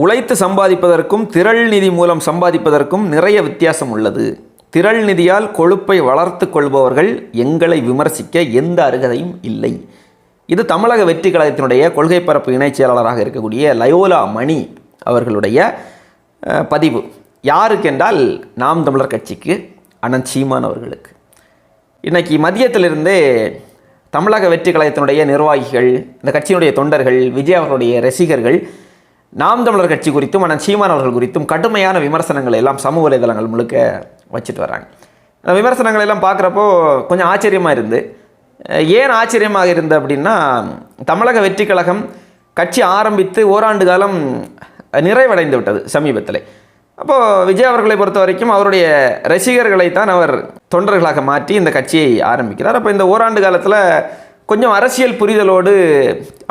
உழைத்து சம்பாதிப்பதற்கும் திரள் நிதி மூலம் சம்பாதிப்பதற்கும் நிறைய வித்தியாசம் உள்ளது. திரள் நிதியால் கொழுப்பை வளர்த்து கொள்பவர்கள் எங்களை விமர்சிக்க எந்த அருகதையும் இல்லை. இது தமிழக வெற்றி கழகத்தினுடைய கொள்கை பரப்பு இணைச் செயலாளராக இருக்கக்கூடிய லயோலா மணி அவர்களுடைய பதிவு. யாருக்கென்றால் நாம் தமிழர் கட்சிக்கு அனந்த் சீமான் அவர்களுக்கு. இன்றைக்கி மதியத்திலிருந்தே தமிழக வெற்றி கழகத்தினுடைய நிர்வாகிகள் இந்த கட்சியினுடைய தொண்டர்கள் விஜய் அவர்களுடைய ரசிகர்கள் நாம் தமிழர் கட்சி குறித்தும் அண்ணன் சீமான் அவர்கள் குறித்தும் கடுமையான விமர்சனங்களை எல்லாம் சமூக வலைதளங்கள் முழுக்க வச்சுட்டு வராங்க. அந்த விமர்சனங்களை எல்லாம் பார்க்குறப்போ கொஞ்சம் ஆச்சரியமாக இருந்து ஏன் ஆச்சரியமாக இருந்து அப்படின்னா தமிழக வெற்றி கழகம் கட்சி ஆரம்பித்து ஓராண்டு காலம் நிறைவடைந்து விட்டது சமீபத்தில். அப்போது விஜய் அவர்களை பொறுத்த வரைக்கும் அவருடைய ரசிகர்களை தான் அவர் தொண்டர்களாக மாற்றி இந்த கட்சியை ஆரம்பிக்கிறார். அப்போ இந்த ஓராண்டு காலத்தில் கொஞ்சம் அரசியல் புரிதலோடு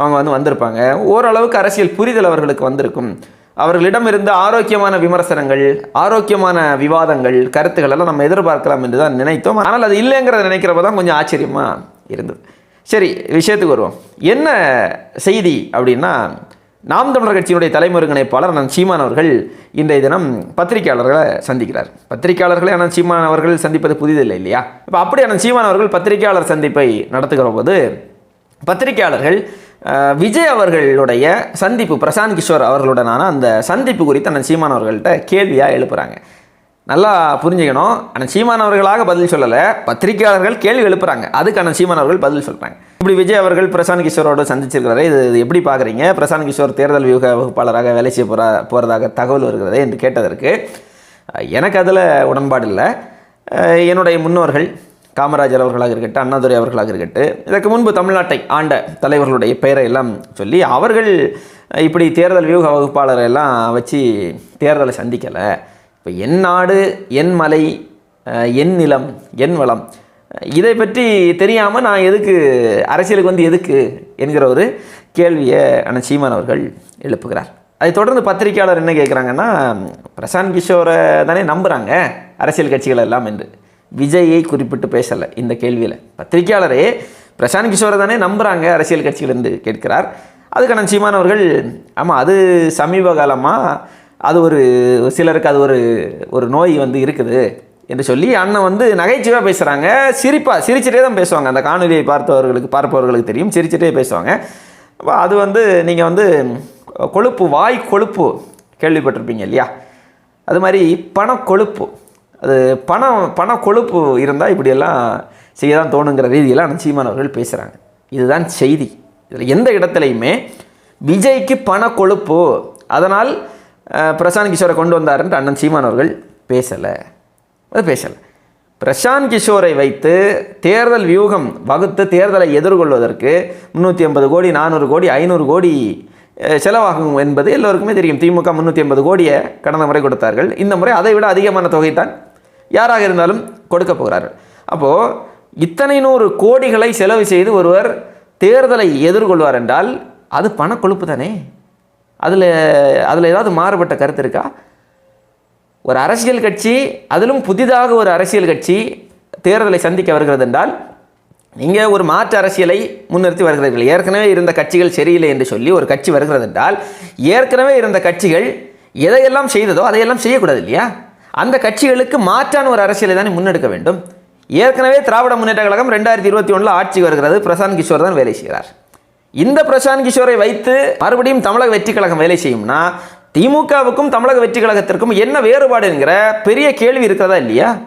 அவங்க வந்து வந்திருப்பாங்க. ஓரளவுக்கு அரசியல் புரிதல் அவர்களுக்கு வந்திருக்கும். அவர்களிடம் இருந்த ஆரோக்கியமான விமர்சனங்கள் ஆரோக்கியமான விவாதங்கள் கருத்துக்கள் எல்லாம் நம்ம எதிர்பார்க்கலாம் என்று தான் நினைத்தோம். ஆனால் அது இல்லைங்கிறத நினைக்கிறப்ப தான் கொஞ்சம் ஆச்சரியமாக இருந்தது. சரி விஷயத்துக்கு வருவோம். என்ன செய்தி அப்படின்னா நாம் தமிழர் கட்சியினுடைய தலைமை ஒருங்கிணைப்பாளர் அண்ணன் சீமான் அவர்கள் இன்றைய தினம் பத்திரிகையாளர்களை சந்திக்கிறார். பத்திரிகையாளர்களை அண்ணன் சீமான் அவர்கள் சந்திப்பது புதிதில்லை இல்லையா? இப்போ அப்படி அண்ணன் சீமான் அவர்கள் பத்திரிகையாளர் சந்திப்பை நடத்துகிற போது பத்திரிகையாளர்கள் விஜய் அவர்களுடைய சந்திப்பு பிரசாந்த் கிஷோர் அவர்களுடனான அந்த சந்திப்பு குறித்து அண்ணன் சீமான் அவர்கள்ட்ட கேள்வியாக எழுப்புகிறாங்க நல்லா புரிஞ்சுக்கணும். ஆனால் சீமான் அவர்களாக பதில் சொல்லலை. பத்திரிகையாளர்கள் கேள்வி எழுப்புறாங்க. அதுக்கு அண்ணன் சீமான் அவர்கள் பதில் சொல்கிறாங்க இப்படி விஜய் அவர்கள் பிரசாந்த் கிஷோரோடு சந்திச்சிருக்கிறாரு இது எப்படி பார்க்குறீங்க? பிரசாந்த் கிஷோர் தேர்தல் வியூக வகுப்பாளராக வேலை செய்ய போகிறா போகிறதாக தகவல் வருகிறது என்று கேட்டதற்கு எனக்கு அதில் உடன்பாடு இல்லை. என்னுடைய முன்னோர்கள் காமராஜர் அவர்களாக இருக்கட்டும் அண்ணாதுரை அவர்களாக இருக்கட்டும் இதற்கு முன்பு தமிழ்நாட்டை ஆண்ட தலைவர்களுடைய பெயரை எல்லாம் சொல்லி அவர்கள் இப்படி தேர்தல் வியூக வகுப்பாளரை எல்லாம் வச்சு தேர்தலை சந்திக்கலை. இப்போ என் நாடு என் மலை என் நிலம் என் வளம் இதை பற்றி தெரியாமல் நான் எதுக்கு அரசியலுக்கு வந்து எதுக்கு என்கிற ஒரு கேள்வியை அண்ணன் சீமான் அவர்கள் எழுப்புகிறார். அதை தொடர்ந்து பத்திரிகையாளர் என்ன கேட்குறாங்கன்னா பிரசாந்த் கிஷோரை தானே நம்புகிறாங்க அரசியல் கட்சிகள் எல்லாம் என்று. விஜயை குறிப்பிட்டு பேசலை இந்த கேள்வியில். பத்திரிகையாளரே பிரசாந்த் கிஷோரை தானே நம்புகிறாங்க அரசியல் கட்சிகள் என்று கேட்கிறார். அதுக்கு அண்ணன் சீமான் அவர்கள் ஆமாம் அது சமீப காலமாக அது ஒரு சிலருக்கு அது ஒரு ஒரு நோய் வந்து இருக்குது என்று சொல்லி அண்ணன் வந்து நகைச்சுவாக பேசுகிறாங்க சிரிப்பாக சிரிச்சிட்டே தான் பேசுவாங்க. அந்த காணொலியை பார்த்தவர்களுக்கு பார்ப்பவர்களுக்கு தெரியும். சிரிச்சிட்டே பேசுவாங்க. அது வந்து நீங்கள் வந்து கொழுப்பு வாய் கொழுப்பு கேள்விப்பட்டிருப்பீங்க இல்லையா? அது மாதிரி பணக்கொழுப்பு அது பணம் பண கொழுப்பு இருந்தால் இப்படியெல்லாம் செய்ய தான் தோணுங்கிற ரீதியெல்லாம் அண்ணன் அவர்கள் பேசுகிறாங்க இதுதான் செய்தி. இதில் எந்த இடத்துலையுமே விஜய்க்கு பண கொழுப்பு. அதனால் பிரசாந்த் கிஷோரை கொண்டு வந்தாருன்ட்டு அண்ணன் சீமான் அவர்கள் பேசலை. அது பேசலை. பிரசாந்த் கிஷோரை வைத்து தேர்தல் வியூகம் வகுத்து தேர்தலை எதிர்கொள்வதற்கு முந்நூற்றி ஐம்பது கோடி நானூறு கோடி ஐநூறு கோடி செலவாகும் என்பது எல்லோருக்குமே தெரியும். திமுக முந்நூற்றி ஐம்பது கோடியை கடந்த முறை கொடுத்தார்கள். இந்த முறை அதை விட அதிகமான தொகை தான் யாராக இருந்தாலும் கொடுக்க போகிறார்கள். அப்போது இத்தனை நூறு கோடிகளை செலவு செய்து ஒருவர் தேர்தலை எதிர்கொள்வார் என்றால் அது பணக்கொழுப்பு தானே? அதில் அதில் ஏதாவது மாறுபட்ட கருத்து இருக்கா? ஒரு அரசியல் கட்சி அதிலும் புதிதாக ஒரு அரசியல் கட்சி தேர்தலை சந்திக்க வருகிறது என்றால் நீங்கள் ஒரு மாற்று அரசியலை முன்னிறுத்தி வருகிறீர்கள். ஏற்கனவே இருந்த கட்சிகள் சரியில்லை என்று சொல்லி ஒரு கட்சி வருகிறது என்றால் ஏற்கனவே இருந்த கட்சிகள் எதையெல்லாம் செய்ததோ அதையெல்லாம் செய்யக்கூடாது இல்லையா? அந்த கட்சிகளுக்கு மாற்றான ஒரு அரசியலை தானே முன்னெடுக்க வேண்டும். ஏற்கனவே திராவிட முன்னேற்ற கழகம் ரெண்டாயிரத்தி இருபத்தி ஒன்றில் ஆட்சி வருகிறது. பிரசாந்த் கிஷோர் தான் வேலை செய்கிறார். இந்த பிரசாந்த் கிஷோரை வைத்து மறுபடியும் தமிழக வெற்றி கழகம் வேலை செய்யும்னா திமுகவுக்கும் தமிழக வெற்றி கழகத்திற்கும் என்ன வேறுபாடு என்கிற பெரிய கேள்வி இருக்கிறதா இல்லையா?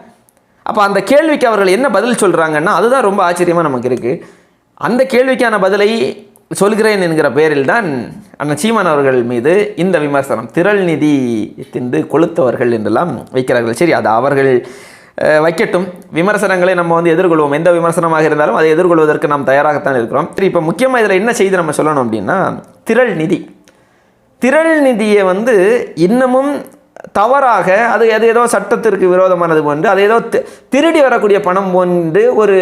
அப்போ அந்த கேள்விக்கு அவர்கள் என்ன பதில் சொல்கிறாங்கன்னா அதுதான் ரொம்ப ஆச்சரியமாக நமக்கு இருக்குது அந்த கேள்விக்கான பதிலை சொல்கிறேன் என்கிற பெயரில் தான் அண்ணன் சீமான் அவர்கள் மீது இந்த விமர்சனம் திரள் நிதி திண்டு கொளுத்தவர்கள் என்றெல்லாம் வைக்கிறார்கள். சரி அது அவர்கள் வைக்கட்டும். விமர்சனங்களை நம்ம வந்து எதிர்கொள்வோம். எந்த விமர்சனமாக இருந்தாலும் அதை எதிர்கொள்வதற்கு நாம் தயாராகத்தான் இருக்கிறோம். சரி இப்போ முக்கியமாக இதில் என்ன செய்தி நம்ம சொல்லணும் அப்படின்னா திரள் நிதி. திரள் நிதியை வந்து இன்னமும் தவறாக அது அது ஏதோ சட்டத்திற்கு விரோதமானது போன்று அது ஏதோ திருடி வரக்கூடிய பணம் போன்று ஒரு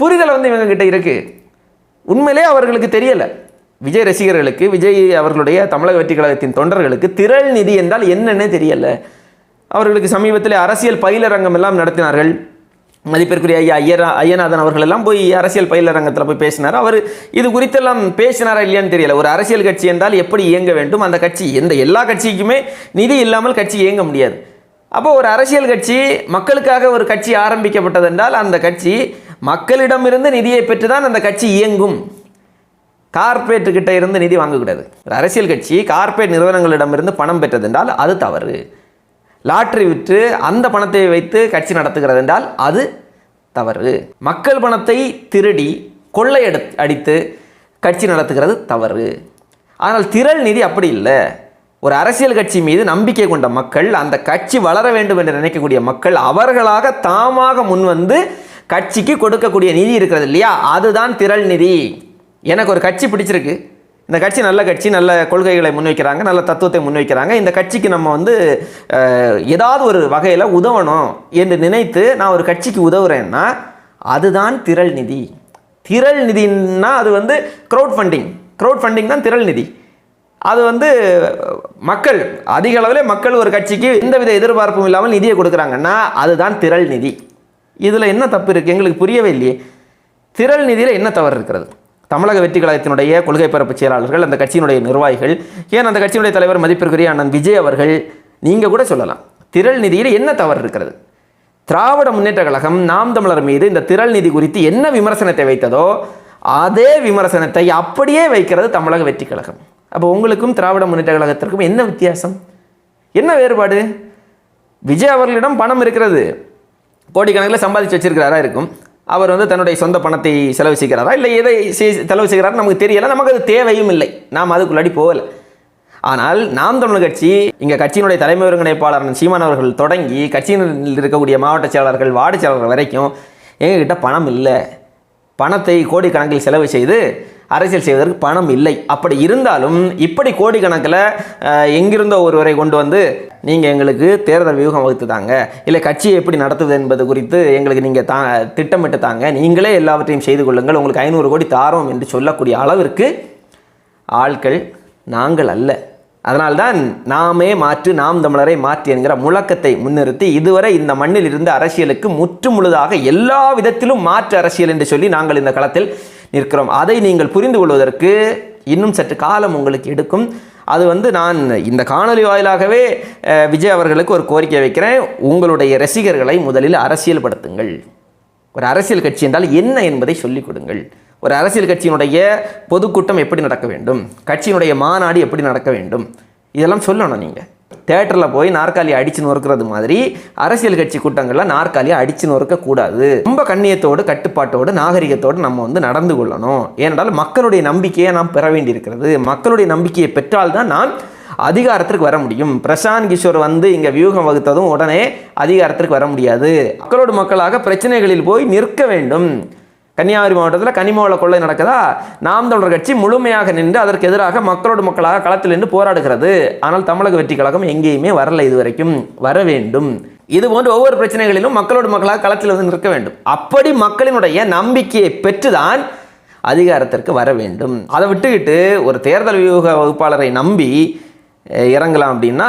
புரிதல் வந்து இவங்க கிட்ட இருக்கு. உண்மையிலே அவர்களுக்கு தெரியலை. விஜய் ரசிகர்களுக்கு விஜய் அவர்களுடைய தமிழக வெற்றி கழகத்தின் தொண்டர்களுக்கு திரள் நிதி என்றால் என்னன்னே தெரியலை. அவர்களுக்கு சமீபத்தில் அரசியல் பயிலரங்கம் எல்லாம் நடத்தினார்கள். மதிப்பிற்குரிய ஐயா ஐயர் ஐயநாதன் அவர்கள் எல்லாம் போய் அரசியல் பயிலரங்கத்தில் போய் பேசினார். அவர் இது குறித்தெல்லாம் பேசினாரா இல்லையான்னு தெரியல. ஒரு அரசியல் கட்சி என்றால் எப்படி இயங்க வேண்டும்? அந்த கட்சி எந்த எல்லா கட்சிக்குமே நிதி இல்லாமல் கட்சி இயங்க முடியாது. அப்போ ஒரு அரசியல் கட்சி மக்களுக்காக ஒரு கட்சி ஆரம்பிக்கப்பட்டது என்றால் அந்த கட்சி மக்களிடமிருந்து நிதியை பெற்று தான் அந்த கட்சி இயங்கும். கார்ப்பரேட் கிட்ட இருந்து நிதி வாங்கக்கூடாது. ஒரு அரசியல் கட்சி கார்ப்பரேட் நிறுவனங்களிடமிருந்து பணம் பெற்றது என்றால் அது தவறு. லாட்ரி விற்று அந்த பணத்தை வைத்து கட்சி நடத்துகிறது என்றால் அது தவறு. மக்கள் பணத்தை திருடி கொள்ளையடு அடித்து கட்சி நடத்துகிறது தவறு. ஆனால் திரள் நிதி அப்படி இல்லை. ஒரு அரசியல் கட்சி மீது நம்பிக்கை கொண்ட மக்கள் அந்த கட்சி வளர வேண்டும் என்று நினைக்கக்கூடிய மக்கள் அவர்களாக தாமாக முன்வந்து கட்சிக்கு கொடுக்கக்கூடிய நிதி இருக்கிறது இல்லையா? அதுதான் திரள் நிதி. எனக்கு ஒரு கட்சி பிடிச்சிருக்கு. இந்த கட்சி நல்ல கட்சி நல்ல கொள்கைகளை முன்வைக்கிறாங்க நல்ல தத்துவத்தை முன்வைக்கிறாங்க. இந்த கட்சிக்கு நம்ம வந்து ஏதாவது ஒரு வகையில் உதவணும் என்று நினைத்து நான் ஒரு கட்சிக்கு உதவுறேன்னா அதுதான் திரள் நிதி. திரள் நிதின்னா அது வந்து க்ரௌட் ஃபண்டிங் க்ரௌட் ஃபண்டிங் தான் திரள் நிதி. அது வந்து மக்கள் அதிக அளவில் மக்கள் ஒரு கட்சிக்கு எந்தவித எதிர்பார்ப்பும் இல்லாமல் நிதியை கொடுக்குறாங்கன்னா அதுதான் திரள் நிதி. இதில் என்ன தப்பு இருக்குது எங்களுக்கு புரியவே இல்லையே. திரள் நிதியில் என்ன தவறு இருக்கிறது? தமிழக வெற்றி கழகத்தினுடைய கொள்கை பரப்பு செயலாளர்கள் அந்த கட்சியினுடைய நிர்வாகிகள் ஏன் அந்த கட்சியினுடைய தலைவர் மதிப்பிற்குரிய அண்ணன் விஜய் அவர்கள் நீங்கள் கூட சொல்லலாம். திரள் நிதியில் என்ன தவறு இருக்கிறது? திராவிட முன்னேற்ற கழகம் நாம் தமிழர் மீது இந்த திரள் நிதி குறித்து என்ன விமர்சனத்தை வைத்ததோ அதே விமர்சனத்தை அப்படியே வைக்கிறது தமிழக வெற்றி கழகம். அப்போ உங்களுக்கும் திராவிட முன்னேற்ற கழகத்திற்கும் என்ன வித்தியாசம்? என்ன வேறுபாடு? விஜய் அவர்களிடம் பணம் இருக்கிறது. கோடிக்கணக்கில் சம்பாதிச்சு வச்சிருக்கிறாரா இருக்கும். அவர் வந்து தன்னுடைய சொந்த பணத்தை செலவு செய்கிறாரா? இல்லை எதை செய்- செலவு செய்கிறாரா நமக்கு தெரியலை. நமக்கு அது தேவையும் இல்லை. நாம் அதுக்குள்ளாடி போகலை. ஆனால் நாம் தமிழ் கட்சி இங்கே கட்சியினுடைய தலைமை ஒருங்கிணைப்பாளர் சீமான் அவர்கள் தொடங்கி கட்சியில் இருக்கக்கூடிய மாவட்ட செயலாளர்கள் வார்டு செயலாளர் வரைக்கும் எங்ககிட்ட பணம் இல்லை. பணத்தை கோடிக்கணக்கில் செலவு செய்து அரசியல் செய்வதற்கு பணம் இல்லை. அப்படி இருந்தாலும் இப்படி கோடிக்கணக்கில் எங்கிருந்தோ ஒருவரை கொண்டு வந்து நீங்கள் எங்களுக்கு தேர்தல் வியூகம் வகுத்து தாங்க. இல்லை கட்சியை எப்படி நடத்துவது என்பது குறித்து எங்களுக்கு நீங்கள் தா திட்டமிட்டு தாங்க. நீங்களே எல்லாவற்றையும் செய்து கொள்ளுங்கள். உங்களுக்கு ஐநூறு கோடி தாரோம் என்று சொல்லக்கூடிய அளவிற்கு ஆட்கள் நாங்கள் அல்ல. அதனால்தான் நாமே மாற்று நாம் தமிழரை மாற்று என்கிற முழக்கத்தை முன்னிறுத்தி இதுவரை இந்த மண்ணில் இருந்த அரசியலுக்கு முற்று முழுதாக எல்லா விதத்திலும் மாற்று அரசியல் என்று சொல்லி நாங்கள் இந்த களத்தில் நிற்கிறோம். அதை நீங்கள் புரிந்து கொள்வதற்கு இன்னும் சற்று காலம் உங்களுக்கு எடுக்கும். அது வந்து நான் இந்த காணொலி வாயிலாகவே விஜய் அவர்களுக்கு ஒரு கோரிக்கை வைக்கிறேன். உங்களுடைய ரசிகர்களை முதலில் அரசியல்படுத்துங்கள் ஒரு அரசியல் கட்சி என்றால் என்ன என்பதை சொல்லிக் கொடுங்கள். ஒரு அரசியல் கட்சியினுடைய பொதுக்கூட்டம் எப்படி நடக்க வேண்டும்? கட்சியினுடைய மாநாடு எப்படி நடக்க வேண்டும்? இதெல்லாம் சொல்லணும் நீங்கள் தேட்டரில் போய் நாற்காலி அடிச்சு நொறுக்கிறது மாதிரி அரசியல் கட்சி கூட்டங்களில் நாற்காலியை அடிச்சு நொறுக்கக்கூடாது. ரொம்ப கண்ணியத்தோடு கட்டுப்பாட்டோடு நாகரிகத்தோடு நம்ம வந்து நடந்து கொள்ளணும். ஏனென்றால் மக்களுடைய நம்பிக்கையை நாம் பெற வேண்டியிருக்கிறது. மக்களுடைய நம்பிக்கையை பெற்றால்தான் நாம் அதிகாரத்திற்கு வர முடியும். பிரசாந்த் கிஷோர் வந்து இங்கே வியூகம் வகுத்ததும் உடனே அதிகாரத்திற்கு வர முடியாது. மக்களோடு மக்களாக பிரச்சனைகளில் போய் நிற்க வேண்டும். கன்னியாகுமரி மாவட்டத்தில் கனிமவள கொள்ளை நடக்குதா? நாம் தொடர் கட்சி முழுமையாக நின்று அதற்கு எதிராக மக்களோடு மக்களாக களத்தில் நின்று போராடுகிறது. ஆனால் தமிழக வெற்றி கழகம் எங்கேயுமே வரல இதுவரைக்கும். வர வேண்டும். இது போன்ற ஒவ்வொரு பிரச்சனைகளிலும் மக்களோடு மக்களாக களத்தில் வந்து நிற்க வேண்டும். அப்படி மக்களினுடைய நம்பிக்கையை பெற்றுதான் அதிகாரத்திற்கு வர வேண்டும். அதை விட்டுக்கிட்டு ஒரு தேர்தல் வியூக வகுப்பாளரை நம்பி இறங்கலாம் அப்படின்னா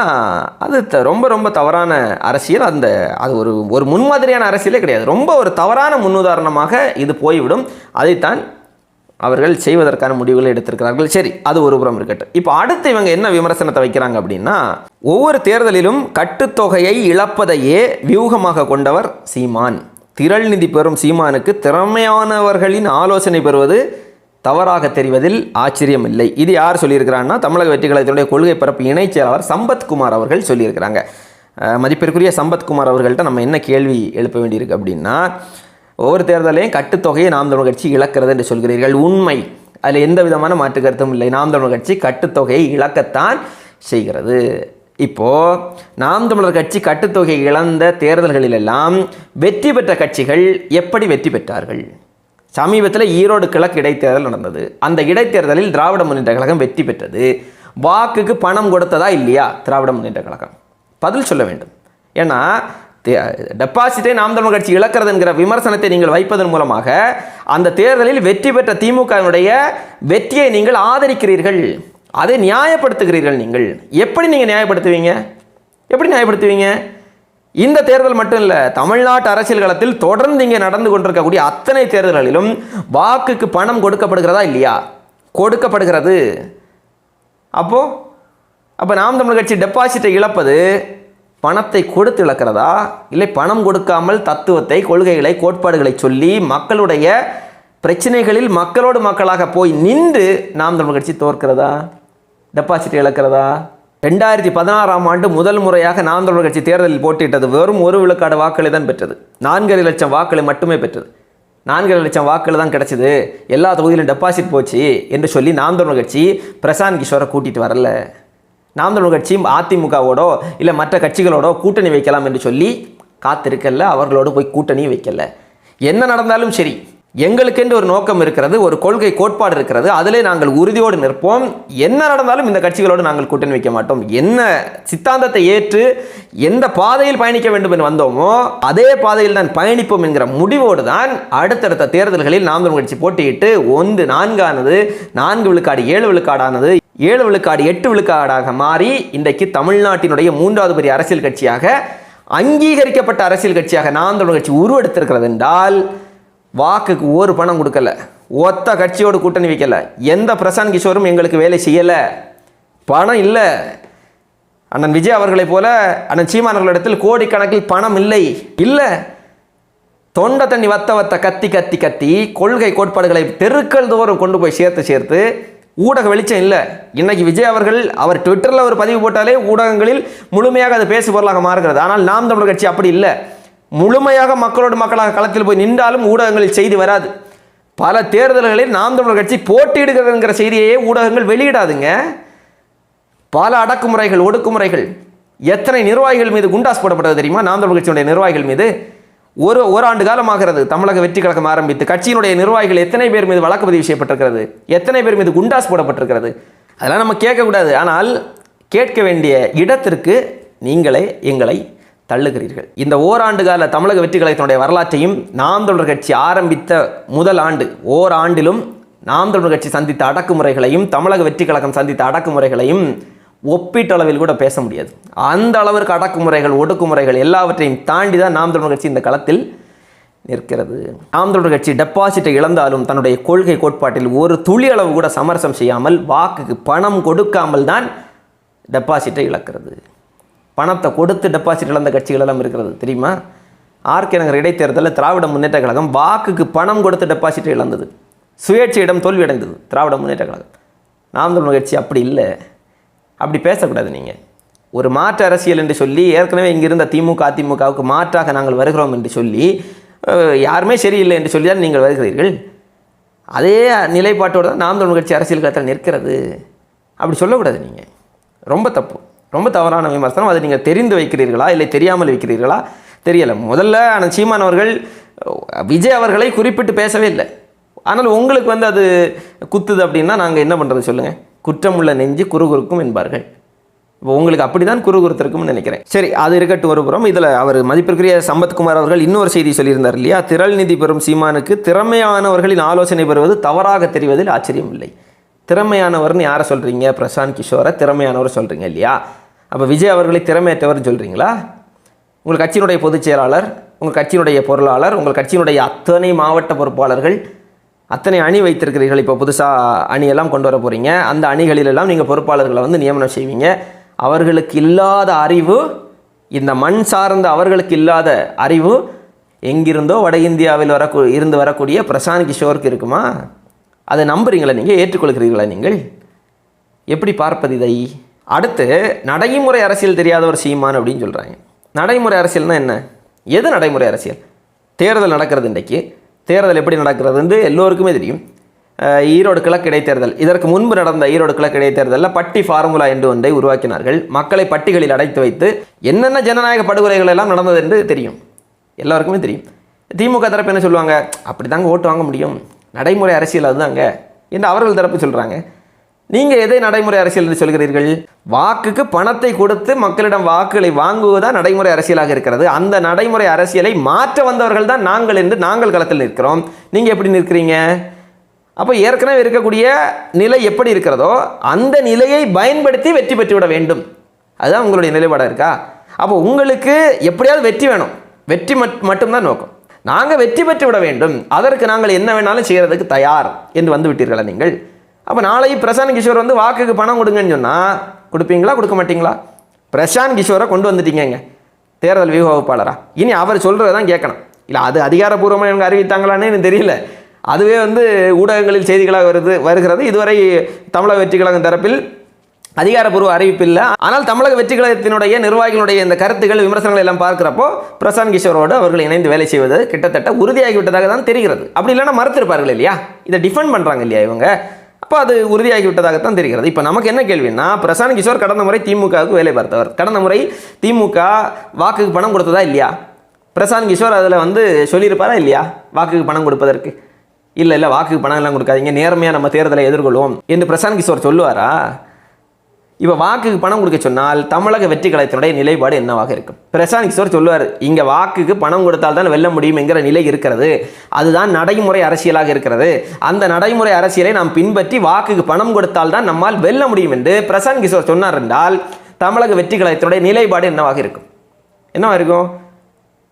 அது த- ரொம்ப ரொம்ப தவறான அரசியல். அந்த அது ஒரு ஒரு முன்மாதிரியான அரசியலே கிடையாது. ரொம்ப ஒரு தவறான முன்னுதாரணமாக இது போய்விடும். அதைத்தான் அவர்கள் செய்வதற்கான முடிவுகளை எடுத்திருக்கிறார்கள். சரி அது ஒரு புறம் இருக்கட்டும். இப்போ அடுத்து இவங்க என்ன விமர்சனத்தை வைக்கிறாங்க அப்படின்னா ஒவ்வொரு தேர்தலிலும் கட்டுத்தொகையை இழப்பதையே வியூகமாக கொண்டவர் சீமான். திரள் நிதி பெறும் சீமானுக்கு திறமையானவர்களின் ஆலோசனை பெறுவது தவறாக தெரிவதில் ஆச்சரியம் இல்லை இது யார் சொல்லியிருக்கிறான்னா தமிழக வெற்றி கழகத்தினுடைய கொள்கை பரப்பு இணைச் செயலாளர் சம்பத்குமார் அவர்கள் சொல்லியிருக்கிறாங்க. மதிப்பிற்குரிய சம்பத்குமார் அவர்கள்ட்ட நம்ம என்ன கேள்வி எழுப்ப வேண்டியிருக்கு அப்படின்னா ஒவ்வொரு தேர்தலையும் கட்டுத்தொகையை நாம் தமிழ் கட்சி இழக்கிறது என்று சொல்கிறீர்கள். உண்மை. அதில் எந்த விதமான மாற்று கருத்தும் இல்லை. நாம் தமிழர் கட்சி கட்டுத்தொகையை இழக்கத்தான் செய்கிறது. இப்போது நாம் தமிழர் கட்சி கட்டுத்தொகை இழந்த தேர்தல்களிலெல்லாம் வெற்றி பெற்ற கட்சிகள் எப்படி வெற்றி பெற்றார்கள்? சமீபத்தில் ஈரோடு கிழக்கு இடைத்தேர்தல் நடந்தது. அந்த இடைத்தேர்தலில் திராவிட முன்னேற்ற கழகம் வெற்றி பெற்றது. வாக்குக்கு பணம் கொடுத்ததா இல்லையா திராவிட முன்னேற்ற கழகம்? பதில் சொல்ல வேண்டும். ஏன்னா டெபாசிட்டை நாம் தமிழ் கட்சி இழக்கிறது என்கிற விமர்சனத்தை நீங்கள் வைப்பதன் மூலமாக அந்த தேர்தலில் வெற்றி பெற்ற திமுகவினுடைய வெற்றியை நீங்கள் ஆதரிக்கிறீர்கள். அதை நியாயப்படுத்துகிறீர்கள் நீங்கள். எப்படி நீங்கள் நியாயப்படுத்துவீங்க? எப்படி நியாயப்படுத்துவீங்க? இந்த தேர்தல் மட்டும் இல்லை தமிழ்நாட்டு அரசியல் களத்தில் தொடர்ந்து இங்கே நடந்து கொண்டிருக்கக்கூடிய அத்தனை தேர்தல்களிலும் வாக்குக்கு பணம் கொடுக்கப்படுகிறதா இல்லையா? கொடுக்கப்படுகிறது. அப்போது அப்போ நாம் தமிழ் கட்சி டெபாசிட்டை இழப்பது பணத்தை கொடுத்து இழக்கிறதா? இல்லை பணம் கொடுக்காமல் தத்துவத்தை கொள்கைகளை கோட்பாடுகளை சொல்லி மக்களுடைய பிரச்சனைகளில் மக்களோடு மக்களாக போய் நின்று நாம் தமிழ் கட்சி தோற்கிறதா? டெபாசிட் இழக்கிறதா? ரெண்டாயிரத்தி பதினாறாம் ஆண்டு முதல் முறையாக நாம் தமிழர் கட்சி தேர்தலில் போட்டியிட்டது வெறும் ஒரு விழுக்காடு வாக்களை தான் பெற்றது. நான்கரை லட்சம் வாக்களை மட்டுமே பெற்றது. நான்கரை லட்சம் வாக்கள் தான் கிடச்சிது. எல்லா தொகுதியிலும் டெபாசிட் போச்சு என்று சொல்லி நாம் தமிழர் கட்சி பிரசாந்த் கிஷோரை கூட்டிகிட்டு வரல. நாம் தமிழர் கட்சி அதிமுகவோடோ இல்லை மற்ற கட்சிகளோடோ கூட்டணி வைக்கலாம் என்று சொல்லி காத்திருக்கல. அவர்களோடு போய் கூட்டணி வைக்கல. என்ன நடந்தாலும் சரி எங்களுக்கென்று ஒரு நோக்கம் இருக்கிறது ஒரு கொள்கை கோட்பாடு இருக்கிறது அதிலே நாங்கள் உறுதியோடு நிற்போம். என்ன நடந்தாலும் இந்த கட்சிகளோடு நாங்கள் கூட்டணி வைக்க மாட்டோம். என்ன சித்தாந்தத்தை ஏற்று எந்த பாதையில் பயணிக்க வேண்டும் என்று வந்தோமோ அதே பாதையில் தான் பயணிப்போம் என்கிற முடிவோடு தான் அடுத்தடுத்த தேர்தல்களில் நாம் தமிழ் கட்சி போட்டியிட்டு ஒன்று நான்கானது நான்கு விழுக்காடு ஏழு விழுக்காடானது ஏழு விழுக்காடு எட்டு விழுக்காடாக மாறி இன்றைக்கு தமிழ்நாட்டினுடைய மூன்றாவது பெரிய அரசியல் கட்சியாக அங்கீகரிக்கப்பட்ட அரசியல் கட்சியாக நாம் தமிழ் கட்சி உருவெடுத்திருக்கிறது என்றால் வாக்குக்கு ஒரு பணம் கொடுக்கல. ஒத்த கட்சியோடு கூட்டணி வைக்கலை. எந்த பிரசாந்த் கிஷோரும் எங்களுக்கு வேலை செய்யலை. பணம் இல்லை. அண்ணன் விஜய் அவர்களைப் போல அண்ணன் சீமானவர்களிடத்தில் கோடிக்கணக்கில் பணம் இல்லை. இல்லை. தொண்டை தண்ணி வத்த வத்த கத்தி கத்தி கத்தி கொள்கை கோட்பாடுகளை தெருக்கள் தோறும் கொண்டு போய் சேர்த்து சேர்த்து ஊடக வெளிச்சம் இல்லை. இன்னைக்கு விஜய் அவர்கள் அவர் ட்விட்டரில் ஒரு பதிவு போட்டாலே ஊடகங்களில் முழுமையாக அது பேசு பொருளாக மாறுகிறது. ஆனால் நாம் தமிழர் கட்சி அப்படி இல்லை. முழுமையாக மக்களோடு மக்களாக களத்தில் போய் நின்றாலும் ஊடகங்களில் செய்தி வராது. பல தேர்தல்களில் நாம் தமிழர் கட்சி போட்டியிடுகிறதுங்கிற செய்தியையே ஊடகங்கள் வெளியிடாதுங்க. பல அடக்குமுறைகள் ஒடுக்குமுறைகள் எத்தனை நிர்வாகிகள் மீது குண்டாஸ் போடப்பட்டது தெரியுமா? நாம் தமிழர் கட்சியினுடைய நிர்வாகிகள் மீது. ஒரு ஓராண்டு காலமாகிறது. தமிழக வெற்றி கழகம் ஆரம்பித்து கட்சியினுடைய நிர்வாகிகள் எத்தனை பேர் மீது வழக்கு பதிவு செய்யப்பட்டிருக்கிறது? எத்தனை பேர் மீது குண்டாஸ் போடப்பட்டிருக்கிறது? அதெல்லாம் நம்ம கேட்கக்கூடாது. ஆனால் கேட்க வேண்டிய இடத்திற்கு நீங்களே எங்களை தள்ளுகிறீர்கள். இந்த ஓராண்டு கால தமிழக வெற்றி கழகத்தினுடைய வரலாற்றையும் நாம் தொடர் கட்சி ஆரம்பித்த முதல் ஆண்டு ஓராண்டிலும் நாம் தொடர் கட்சி சந்தித்த அடக்குமுறைகளையும் தமிழக வெற்றி கழகம் சந்தித்த அடக்குமுறைகளையும் ஒப்பீட்டளவில் கூட பேச முடியாது. அந்த அளவிற்கு அடக்குமுறைகள் ஒடுக்குமுறைகள் எல்லாவற்றையும் தாண்டி தான் நாம் தொடர் கட்சி இந்த களத்தில் நிற்கிறது. நாம் தொடர் கட்சி டெபாசிட்டை இழந்தாலும் தன்னுடைய கொள்கை கோட்பாட்டில் ஒரு துளி அளவு கூட சமரசம் செய்யாமல் வாக்குக்கு பணம் கொடுக்காமல் தான் டெபாசிட்டை இழக்கிறது. பணத்தை கொடுத்து டெபாசிட் இழந்த கட்சிகள் எல்லாம் இருக்கிறது தெரியுமா? ஆர்கே நகர் இடைத்தேர்தலில் திராவிட முன்னேற்ற கழகம் வாக்குக்கு பணம் கொடுத்து டெபாசிட் இழந்தது. சுயேட்சையிடம் தோல்வியடைந்தது திராவிட முன்னேற்ற கழகம். நாம் தமிழ் கட்சி அப்படி இல்லை. அப்படி பேசக்கூடாது நீங்கள் ஒரு மாற்று அரசியல் என்று சொல்லி ஏற்கனவே இங்கிருந்த திமுக அதிமுகவுக்கு மாற்றாக நாங்கள் வருகிறோம் என்று சொல்லி யாருமே சரியில்லை என்று சொல்லி தான் நீங்கள் வருகிறீர்கள். அதே நிலைப்பாட்டோடு தான் நாம் தமிழ் கட்சி அரசியல் களத்தில் நிற்கிறது. அப்படி சொல்லக்கூடாது நீங்கள் ரொம்ப தப்பு. ரொம்ப தவறான விமர்சனம். அதை நீங்கள் தெரிந்து வைக்கிறீர்களா? இல்லை தெரியாமல் வைக்கிறீர்களா? தெரியலை. முதல்ல ஆனால் சீமான் அவர்கள் விஜய் அவர்களை குறிப்பிட்டு பேசவே இல்லை. ஆனால் உங்களுக்கு வந்து அது குத்துது அப்படின்னா நாங்கள் என்ன பண்ணுறது சொல்லுங்கள் குற்றமுள்ள நெஞ்சு குறுகுறுக்கும் என்பார்கள். இப்போ உங்களுக்கு அப்படிதான் குறுகுறுத்திருக்கும்னு நினைக்கிறேன். சரி அது இருக்கட்டும் ஒரு புறம் இதில் அவர் மதிப்பிற்குரிய சம்பத்குமார் அவர்கள் இன்னொரு செய்தி சொல்லியிருந்தார் இல்லையா? திரள் நிதி பெறும் சீமானுக்கு திறமையானவர்களின் ஆலோசனை பெறுவது தவறாக தெரிவதில் ஆச்சரியம் இல்லை திறமையானவர்னு யாரை சொல்கிறீங்க பிரசாந்த் கிஷோரை திறமையானவர் சொல்கிறீங்க இல்லையா? அப்போ விஜய் அவர்களை திறமையற்றவர் சொல்கிறீங்களா உங்கள் கட்சியினுடைய பொதுச் செயலாளர் உங்கள் கட்சியினுடைய பொருளாளர் உங்கள் கட்சியினுடைய அத்தனை மாவட்ட பொறுப்பாளர்கள் அத்தனை அணி வைத்திருக்கிறீர்கள். இப்போ புதுசாக அணியெல்லாம் கொண்டு வர போகிறீங்க அந்த அணிகளிலெல்லாம் நீங்கள் பொறுப்பாளர்களை வந்து நியமனம் செய்வீங்க. அவர்களுக்கு இல்லாத அறிவு இந்த மண் சார்ந்த அவர்களுக்கு இல்லாத அறிவு எங்கிருந்தோ வட இந்தியாவில் வரக்கூ இருந்து வரக்கூடிய பிரசாந்த் கிஷோருக்கு இருக்குமா? அதை நம்புறீங்களா நீங்கள் ஏற்றுக்கொள்கிறீர்களா நீங்கள்? எப்படி பார்ப்பது இதை? அடுத்து நடைமுறை அரசியல் தெரியாதவர் சீமான் அப்படின்னு சொல்கிறாங்க நடைமுறை அரசியல்னால் என்ன? எது நடைமுறை அரசியல்? தேர்தல் நடக்கிறது இன்றைக்கு. தேர்தல் எப்படி நடக்கிறதுன்னு எல்லோருக்குமே தெரியும். ஈரோடு கிழக்கு இடைத்தேர்தல். இதற்கு முன்பு நடந்த ஈரோடு கிழக்கு இடைத்தேர்தலில் பட்டி ஃபார்முலா என்று ஒன்றை உருவாக்கினார்கள். மக்களை பட்டிகளில் அடைத்து வைத்து என்னென்ன ஜனநாயக படுகொலைகள் எல்லாம் நடந்தது என்று தெரியும். எல்லாருக்குமே தெரியும். திமுக தரப்பு என்ன சொல்லுவாங்க? அப்படி தாங்க ஓட்டு வாங்க முடியும். நடைமுறை அரசியல் அதுதாங்க. என்று அவர்கள் தரப்பு சொல்கிறாங்க நீங்கள் எதை நடைமுறை அரசியல் என்று சொல்கிறீர்கள்? வாக்குக்கு பணத்தை கொடுத்து மக்களிடம் வாக்குகளை வாங்குவதுதான் நடைமுறை அரசியலாக இருக்கிறது. அந்த நடைமுறை அரசியலை மாற்ற வந்தவர்கள் தான் நாங்கள் என்று நாங்கள் களத்தில் நிற்கிறோம். நீங்கள் எப்படி நிற்கிறீங்க? அப்போ ஏற்கனவே இருக்கக்கூடிய நிலை எப்படி இருக்கிறதோ அந்த நிலையை பயன்படுத்தி வெற்றி பெற்றுவிட வேண்டும். அதுதான் உங்களுடைய நிலைப்பாடாக இருக்கா? அப்போ உங்களுக்கு எப்படியாவது வெற்றி வேணும். வெற்றி மட் மட்டும்தான் நோக்கம். நாங்கள் வெற்றி பெற்று விட வேண்டும். அதற்கு நாங்கள் என்ன வேணாலும் செய்கிறதுக்கு தயார் என்று வந்து விட்டீர்களா நீங்கள்? அப்போ நாளை பிரசாந்த் கிஷோர் வந்து வாக்குக்கு பணம் கொடுங்கன்னு சொன்னால் கொடுப்பீங்களா கொடுக்க மாட்டிங்களா? பிரசாந்த் கிஷோரை கொண்டு வந்துட்டீங்கங்க. தேர்தல் வியூகப்பாளரா இனி அவர் சொல்கிறத தான் கேட்கணும். இல்லை அது அதிகாரப்பூர்வமாக எனக்கு அறிவித்தாங்களான்னு எனக்கு தெரியல. அதுவே வந்து ஊடகங்களில் செய்திகளாக வருது வருகிறது. இதுவரை தமிழக வெற்றி கழகம் தரப்பில் அதிகாரப்பூர்வ அறிவிப்பு இல்லை. ஆனால் தமிழக வெற்றி கழகத்தினுடைய நிர்வாகிகளுடைய இந்த கருத்துக்கள் விமர்சனங்கள் எல்லாம் பார்க்குறப்போ பிரசாந்த் கிஷோரோடு அவர்கள் இணைந்து வேலை செய்வது கிட்டத்தட்ட உறுதியாகி விட்டதாக தான் தெரிகிறது. அப்படி இல்லைன்னா மறுத்திருப்பார்கள் இல்லையா? இதை டிஃபெண்ட் பண்ணுறாங்க இல்லையா இவங்க? அப்போ அது உறுதியாகி விட்டதாகத்தான் தெரிகிறது. இப்போ நமக்கு என்ன கேள்வின்னா பிரசாந்த் கிஷோர் கடந்த முறை திமுகவுக்கு வேலை பார்த்தவர். கடந்த முறை திமுக வாக்குக்கு பணம் கொடுத்ததா இல்லையா? பிரசாந்த் கிஷோர் அதில் வந்து சொல்லியிருப்பாரா இல்லையா? வாக்குக்கு பணம் கொடுப்பதற்கு. இல்லை இல்லை வாக்குக்கு பணம் எல்லாம் கொடுக்காதீங்க. நேர்மையாக நம்ம தேர்தலை எதிர்கொள்வோம் என்று பிரசாந்த் கிஷோர் சொல்லுவாரா? இப்போ வாக்குக்கு பணம் கொடுக்க சொன்னால் தமிழக வெற்றி கழகத்தினுடைய நிலைப்பாடு என்னவாக இருக்கும்? பிரசாந்த் கிஷோர் சொல்லுவார் இங்கே வாக்குக்கு பணம் கொடுத்தால் தான் வெல்ல முடியும் என்கிற நிலை இருக்கிறது. அதுதான் நடைமுறை அரசியலாக இருக்கிறது. அந்த நடைமுறை அரசியலை நாம் பின்பற்றி வாக்குக்கு பணம் கொடுத்தால் தான் நம்மால் வெல்ல முடியும் என்று பிரசாந்த் கிஷோர் சொன்னார் என்றால் தமிழக வெற்றி கழகத்தினுடைய நிலைப்பாடு என்னவாக இருக்கும்? என்னவாக இருக்கும்?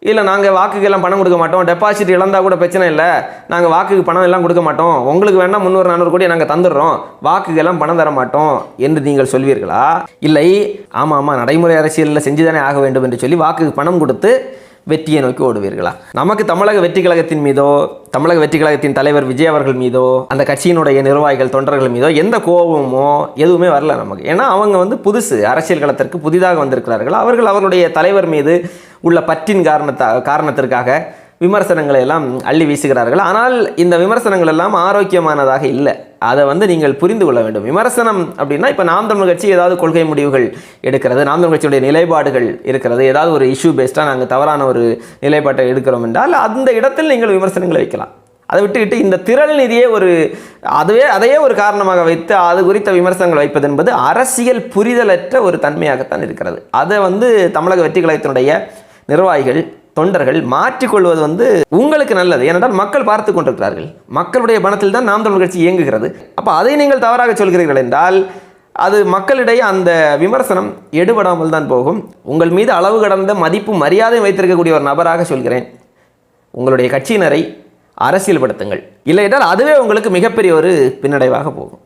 இல்லை நாங்கள் வாக்குக்கு எல்லாம் பணம் கொடுக்க மாட்டோம். டெபாசிட் இழந்தால் கூட பிரச்சனை இல்லை. நாங்கள் வாக்குக்கு பணம் எல்லாம் கொடுக்க மாட்டோம். உங்களுக்கு வேணால் முந்நூறு நானூறு கோடி நாங்கள் தந்துடுறோம். வாக்குக்கு எல்லாம் பணம் தர மாட்டோம் என்று நீங்கள் சொல்வீர்களா? இல்லை. ஆமாம் ஆமாம் நடைமுறை அரசியலில் செஞ்சுதானே ஆக வேண்டும் என்று சொல்லி வாக்குக்கு பணம் கொடுத்து வெற்றியை நோக்கி ஓடுவீர்களா? நமக்கு தமிழக வெற்றி கழகத்தின் மீதோ தமிழக வெற்றி கழகத்தின் தலைவர் விஜய் அவர்கள் மீதோ அந்த கட்சியினுடைய நிர்வாகிகள் தொண்டர்கள் மீதோ எந்த கோபமோ எதுவுமே வரல நமக்கு. ஏன்னா அவங்க வந்து புதுசு. அரசியல் களத்திற்கு புதிதாக வந்திருக்கிறார்கள். அவர்கள் அவர்களுடைய தலைவர் மீது உள்ள பற்றின் காரணத்தா காரணத்திற்காக விமர்சனங்களை எல்லாம் அள்ளி வீசுகிறார்கள். ஆனால் இந்த விமர்சனங்கள் எல்லாம் ஆரோக்கியமானதாக இல்லை. அதை வந்து நீங்கள் புரிந்து கொள்ள வேண்டும். விமர்சனம் அப்படின்னா இப்போ நாம் தமிழ் கட்சி ஏதாவது கொள்கை முடிவுகள் எடுக்கிறது நாம் தமிழ் கட்சியுடைய நிலைப்பாடுகள் இருக்கிறது ஏதாவது ஒரு இஷ்யூ பேஸ்டாக நாங்கள் தவறான ஒரு நிலைப்பாட்டை எடுக்கிறோம் என்றால் அந்த இடத்தில் நீங்கள் விமர்சனங்களை வைக்கலாம். அதை விட்டுக்கிட்டு இந்த திரள் நிதியே ஒரு அதுவே அதையே ஒரு காரணமாக வைத்து அது குறித்த விமர்சனங்கள் வைப்பது என்பது அரசியல் புரிதலற்ற ஒரு தன்மையாகத்தான் இருக்கிறது. அதை வந்து தமிழக வெற்றி கழகத்தினுடைய நிர்வாகிகள் தொண்டர்கள் மாற்றிக்கொள்வது வந்து உங்களுக்கு நல்லது. ஏனென்றால் மக்கள் பார்த்து கொண்டிருக்கிறார்கள். மக்களுடைய பணத்தில் தான் நாம் தமிழ் கட்சி இயங்குகிறது. அப்போ அதை நீங்கள் தவறாக சொல்கிறீர்கள் என்றால் அது மக்களிடையே அந்த விமர்சனம் எடுபடாமல் தான் போகும். உங்கள் மீது அளவு கடந்த மதிப்பு மரியாதை வைத்திருக்கக்கூடிய ஒரு நபராக சொல்கிறேன். உங்களுடைய கட்சியினரை அரசியல்படுத்துங்கள். இல்லை என்றால் அதுவே உங்களுக்கு மிகப்பெரிய ஒரு பின்னடைவாக போகும்.